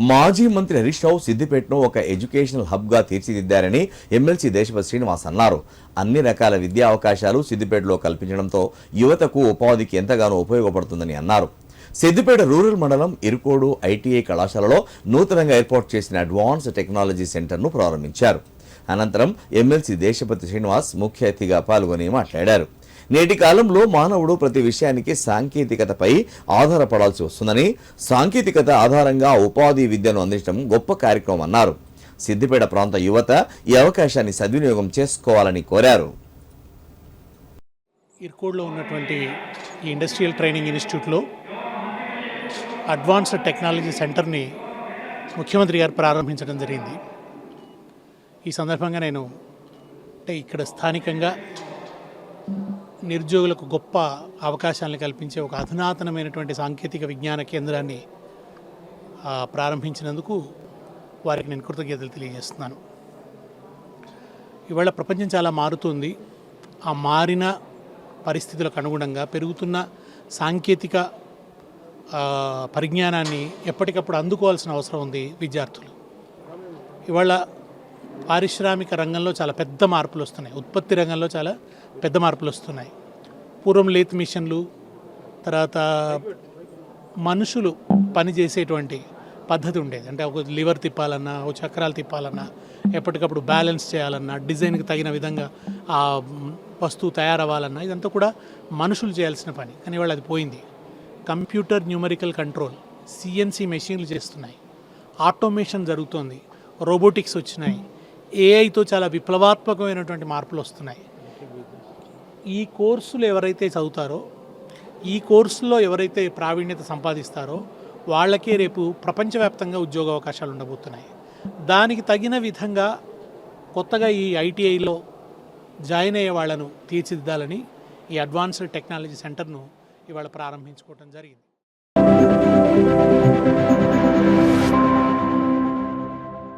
మాజీ మంత్రి హరీష్ రావు సిద్దిపేటను ఒక ఎడ్యుకేషనల్ హబ్గా తీర్చిదిద్దారని ఎమ్మెల్సీ దేశపతి శ్రీనివాస్ అన్నారు. అన్ని రకాల విద్యా అవకాశాలు సిద్దిపేటలో కల్పించడంతో యువతకు ఉపాధికి ఎంతగానో ఉపయోగపడుతుందని అన్నారు. సిద్దిపేట రూరల్ మండలం ఇరుకోడు ఐటీఐ కళాశాలలో నూతనంగా ఏర్పాటు చేసిన అడ్వాన్స్ టెక్నాలజీ సెంటర్ను ప్రారంభించారు. అనంతరం ఎమ్మెల్సీ దేశపతి శ్రీనివాస్ ముఖ్య అతిథిగా పాల్గొని మాట్లాడారు. నేటి కాలంలో మానవుడు ప్రతి విషయానికి సాంకేతికతపై ఆధారపడాల్సి వస్తుందని సాంకేతికత ఆధారంగా ఉపాధి విద్యను అందించడం గొప్ప కార్యక్రమం అన్నారు. సిద్దిపేట ప్రాంత యువత ఈ అవకాశాన్ని సద్వినియోగం చేసుకోవాలని కోరారు. ఇర్కోడ్లో ఉన్నటువంటి ఈ ఇండస్ట్రియల్ ట్రైనింగ్ ఇన్స్టిట్యూట్లో అడ్వాన్స్డ్ టెక్నాలజీ సెంటర్ని ముఖ్యమంత్రి గారు ప్రారంభించడం జరిగింది. ఈ సందర్భంగా నేను అంటే ఇక్కడ స్థానికంగా నిరుద్యోగులకు గొప్ప అవకాశాలను కల్పించే ఒక అధునాతనమైనటువంటి సాంకేతిక విజ్ఞాన కేంద్రాన్ని ప్రారంభించినందుకు వారికి నేను కృతజ్ఞతలు తెలియజేస్తున్నాను. ఇవాళ ప్రపంచం చాలా మారుతుంది. ఆ మారిన పరిస్థితులకు అనుగుణంగా పెరుగుతున్న సాంకేతిక పరిజ్ఞానాన్ని ఎప్పటికప్పుడు అందుకోవాల్సిన అవసరం ఉంది విద్యార్థులు. ఇవాళ పారిశ్రామిక రంగంలో చాలా పెద్ద మార్పులు వస్తున్నాయి. ఉత్పత్తి రంగంలో చాలా పెద్ద మార్పులు వస్తున్నాయి. పూర్వం లేత్ మిషన్లు తర్వాత మనుషులు పనిచేసేటువంటి పద్ధతి ఉండేది. అంటే ఒక లివర్ తిప్పాలన్నా ఒక చక్రాలు తిప్పాలన్నా ఎప్పటికప్పుడు బ్యాలెన్స్ చేయాలన్నా డిజైన్కి తగిన విధంగా ఆ వస్తువు తయారవ్వాలన్నా ఇదంతా కూడా మనుషులు చేయాల్సిన పని. కానీ వాళ్ళు అది పోయింది. కంప్యూటర్ న్యూమరికల్ కంట్రోల్ సిఎన్సి మెషిన్లు చేస్తున్నాయి. ఆటోమేషన్ జరుగుతోంది. రోబోటిక్స్ వచ్చినాయి. ఏఐతో చాలా విప్లవాత్మకమైనటువంటి మార్పులు వస్తున్నాయి. ఈ కోర్సులు ఎవరైతే చదువుతారో ఈ కోర్సులో ఎవరైతే ప్రావీణ్యత సంపాదిస్తారో వాళ్ళకే రేపు ప్రపంచవ్యాప్తంగా ఉద్యోగ అవకాశాలు ఉండబోతున్నాయి. దానికి తగిన విధంగా కొత్తగా ఈ ఐటీఐలో జాయిన్ అయ్యే వాళ్ళను తీర్చిదిద్దాలని ఈ అడ్వాన్స్డ్ టెక్నాలజీ సెంటర్ను ఇవాళ ప్రారంభించుకోవడం జరిగింది.